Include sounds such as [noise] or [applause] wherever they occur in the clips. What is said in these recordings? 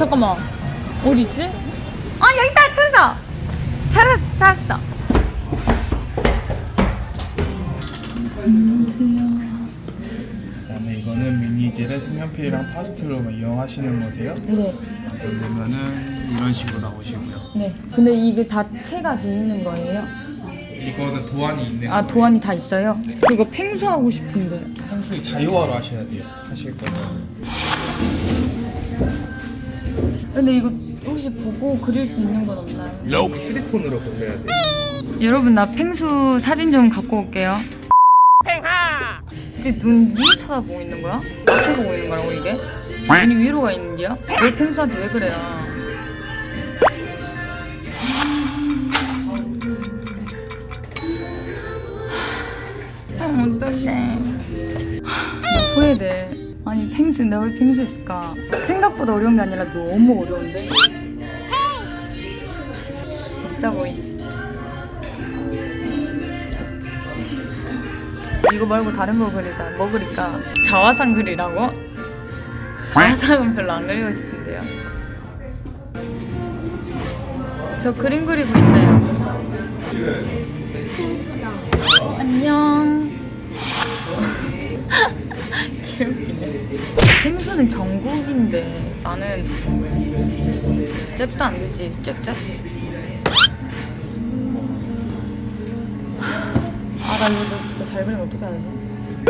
잠깐만. 어디 있지? 아 여기 있다 찾았어. 찾았어 찾았어. 그다음에 이거는 미니젤의 색연필이랑 파스텔로만 이용하시는 거세요? 네. 그러면은 이런 식으로 나오시고요. 네. 근데 이게 다 채가 돼 있는 거예요? 이거는 도안이 있는 아 도안이 다 있어요? 그거 팽수하고 싶은데. 한수이 자유화로 하셔야 돼요. 하실 거면. 근데 이거 혹시 보고 그릴 수 있는 건 없나요? 휴대폰으로 보셔야 돼요. 여러분 나 팽수 사진 좀 갖고 올게요. 팽하. 이제 눈 위에 쳐다보고 있는 거야? 앞에 보고 있는 거라고 이게? 눈이 위로 가 있는 게야? 왜 팽수한테 왜 그래요? 아 어떡해. 나 후회돼. 아니 팽수 내가 왜 팽수 했을까? 생각보다 어려운 게 아니라 너무 어려운데? 있어 보이지? 이거 말고 다른 거 그리자. 뭐 그릴까? 자화상 그리라고? 자화상은 별로 안 그리고 싶은데요. 저 그림 그리고 있어요. 안녕. [laughs] 펭수는 전국인데 나는 잽도 안 되지. 잽잽. 아, 나 이거 진짜 잘 그리면 어떻게 하지?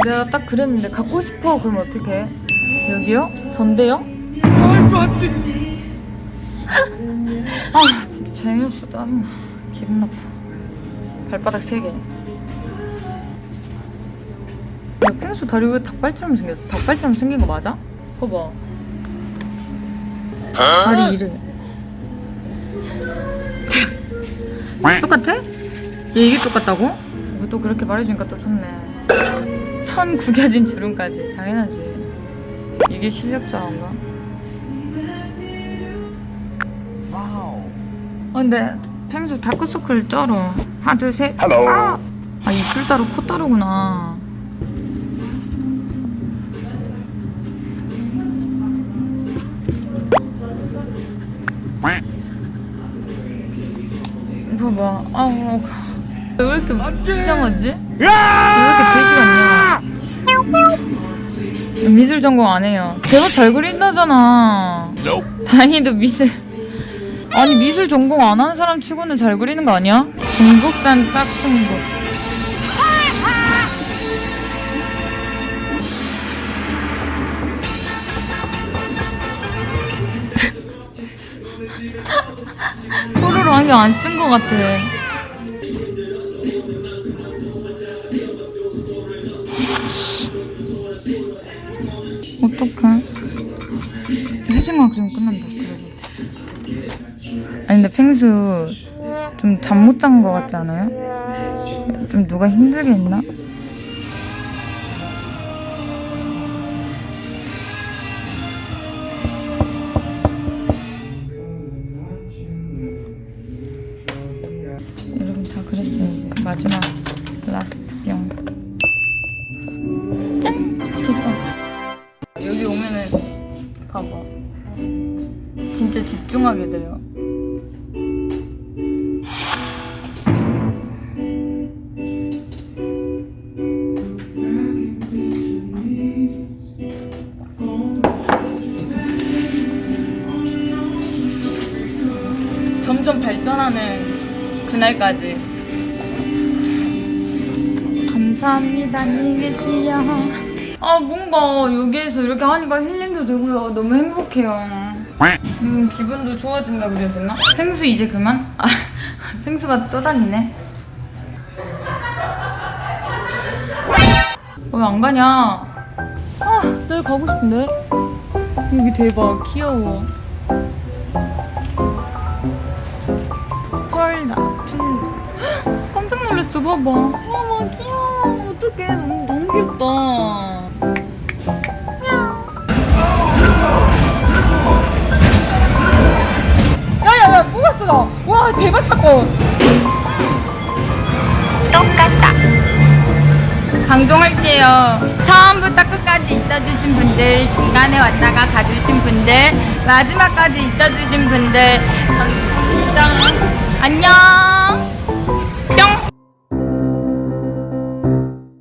내가 딱 그랬는데 갖고 싶어 그러면 어떡해? 여기요? 전데요? 아 진짜 재미없어 짜증나 기분 나빠 발바닥 세개 야 펭수 다리 왜 닭발처럼 생겼어? 닭발처럼 생긴 거 맞아? 봐봐 다리 이래 [laughs] 똑같아? 얘 이게 똑같다고? 뭐또 그렇게 말해주니까 또 좋네 천 구겨진 주름까지 당연하지 이게 실력자인가? 아 근데 펭수 다크서클 쩔어 하나 둘셋 아! 아 입술 따로 코 따로구나 봐봐. 아우 왜 이렇게 이상하지? 왜 이렇게 돼지 같냐 미술 전공 안 해요. 제가 잘 그린다잖아. 다행히도 미술. 아니 미술 전공 안 하는 사람 치고는 잘 그리는 거 아니야? 중국산 짝퉁고 [laughs] 안경 안쓴거 같아 어떡해 해지만 그리면 끝난다 그래도 아니 근데 펭수 좀 잠 못잔거 같지 않아요? 좀 누가 힘들게 했나? 마지막 라스트 병 짠! 됐어. 여기 오면은 봐봐. 진짜 집중하게 돼요. 점점 발전하는 그날까지 감사합니다. 안녕히 계세요. 아 뭔가 여기에서 이렇게 하니까 힐링도 되고요. 너무 행복해요. 음 기분도 좋아진다 그래야 되나? 펭수 이제 그만? 아 [laughs] 펭수가 떠다니네. 왜 안 가냐? 아 내일 가고 싶은데. 여기 대박. 귀여워. 펄나 펭수 [gasps] 깜짝 놀랐어. 봐봐. 어머 귀여워 어떡해 너무 너무 귀엽다 야야야 뽑았어 나와 대박 사건 똑같다 방종할게요. 처음부터 끝까지 있어주신 분들, 중간에 왔다가 가주신 분들, 마지막까지 있어주신 분들, 감사합니다. 안녕!